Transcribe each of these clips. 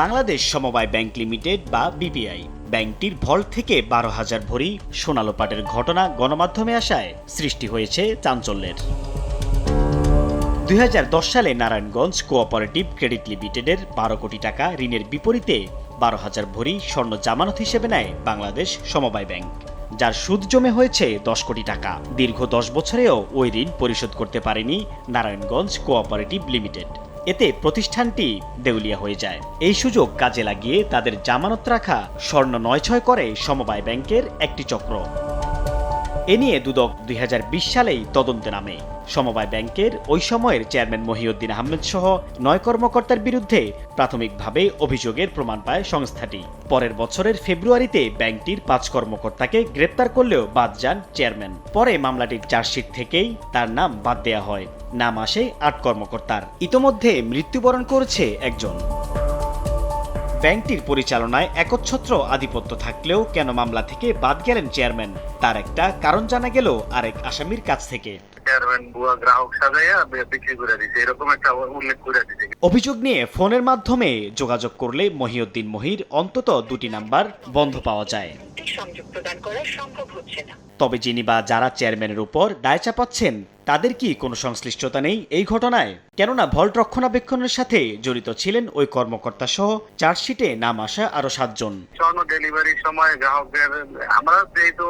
বাংলাদেশ সমবায় bank limited বা BPI ব্যাংকটির ভল্ট থেকে বারো হাজার ভরি সোনালো পাটের ঘটনা গণমাধ্যমে আসায় সৃষ্টি হয়েছে চাঞ্চল্যের। দুই হাজার দশ সালে নারায়ণগঞ্জ কোঅপারেটিভ ক্রেডিট লিমিটেডের বারো কোটি টাকা ঋণের বিপরীতে বারো হাজার ভরি স্বর্ণ জামানত হিসেবে নেয় বাংলাদেশ সমবায় ব্যাংক, যার সুদ জমে হয়েছে দশ কোটি টাকা। দীর্ঘ দশ বছরেও ওই ঋণ পরিশোধ করতে পারেনি নারায়ণগঞ্জ কোঅপারেটিভ লিমিটেড। এতে প্রতিষ্ঠানটি দেউলিয়া হয়ে যায়। এই সুযোগ কাজে লাগিয়ে তাদের জামানত রাখা স্বর্ণ নয় ছয় করে সমবায় ব্যাংকের একটি চক্র। এ নিয়ে দুদক দুই সালেই তদন্তে নামে। সমবায় ব্যাংকের ওই সময়ের চেয়ারম্যান মহিউদ্দিন আহমেদ সহ নয় কর্মকর্তার বিরুদ্ধে প্রাথমিকভাবে অভিযোগের প্রমাণ পায় সংস্থাটি। পরের বছরের ফেব্রুয়ারিতে ব্যাংকটির পাঁচ কর্মকর্তাকে গ্রেপ্তার করলেও বাদ যান চেয়ারম্যান। পরে মামলাটির চার্জশিট থেকেই তার নাম বাদ দেয়া হয়। নাম আসে আট কর্মকর্তার। ইতোমধ্যে মৃত্যুবরণ করেছে একজন। ব্যাংকটির পরিচালনায় একচ্ছত্র আধিপত্য থাকলেও কেন মামলা থেকে বাদ গেলেন চেয়ারম্যান? তার একটা কারণ জানা গেল আরেক আসামির কাছ থেকে। অভিযোগ নিয়ে ফোনের মাধ্যমে যোগাযোগ করলে মহিউদ্দিন মহির অন্তত দুটি নাম্বার বন্ধ পাওয়া যায়। সংযোগ প্রদান করা সম্ভব হচ্ছে না। তবে যিনি বা যারা চেয়ারম্যানের উপর দায় চাপাচ্ছেন তাদের কি কোনো সংশ্লিষ্টতা নেই এই ঘটনায়? কেননা ভল্ট রক্ষণাবেক্ষণের সাথে জড়িত ছিলেন ওই কর্মকর্তা সহ চার্জশিটে নাম আসা আরও সাতজন। স্বর্ণ ডেলিভারির সময় গ্রাহকদের আমরা যেহেতু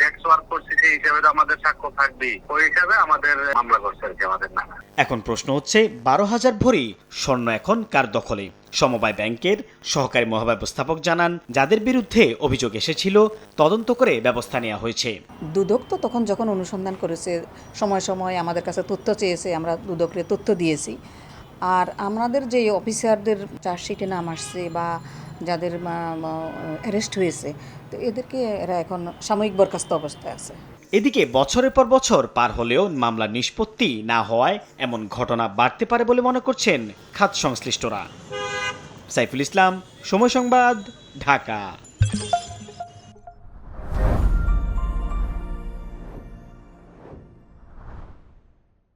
ট্যাক্স ওয়ার্ক করছি সেই হিসাবে আমাদের সাক্ষ্য থাকবেই। ওই হিসাবে আমাদের মামলা করছে আমাদের নামে। এখন প্রশ্ন হচ্ছে বারো হাজার ভরি স্বর্ণ এখন কার দখলে? সমবায় ব্যাংকের সহকারী মহাব্যবস্থাপক জানান যাদের বিরুদ্ধে অভিযোগ এসেছিল তদন্ত করে ব্যবস্থা নেওয়া হয়েছে। দুদক তো তখন যখন অনুসন্ধান করেছে সময় সময় আমাদের কাছে তথ্য চেয়েছে আমরা দুদকরে তথ্য দিয়েছি। আর আমাদের যে অফিসারদের চার্জশিটে নাম আসছে বা যাদের অ্যারেস্ট হয়েছে তো এদেরকে এরা এখন সাময়িক বরখাস্ত অবস্থায় আছে। এদিকে বছরের পর বছর পার হলেও মামলা নিষ্পত্তি না হওয়ায় এমন ঘটনা বাড়তে পারে বলে মনে করছেন খাত সংশ্লিষ্টরা। সাইফুল ইসলাম সময় সংবাদ ঢাকা।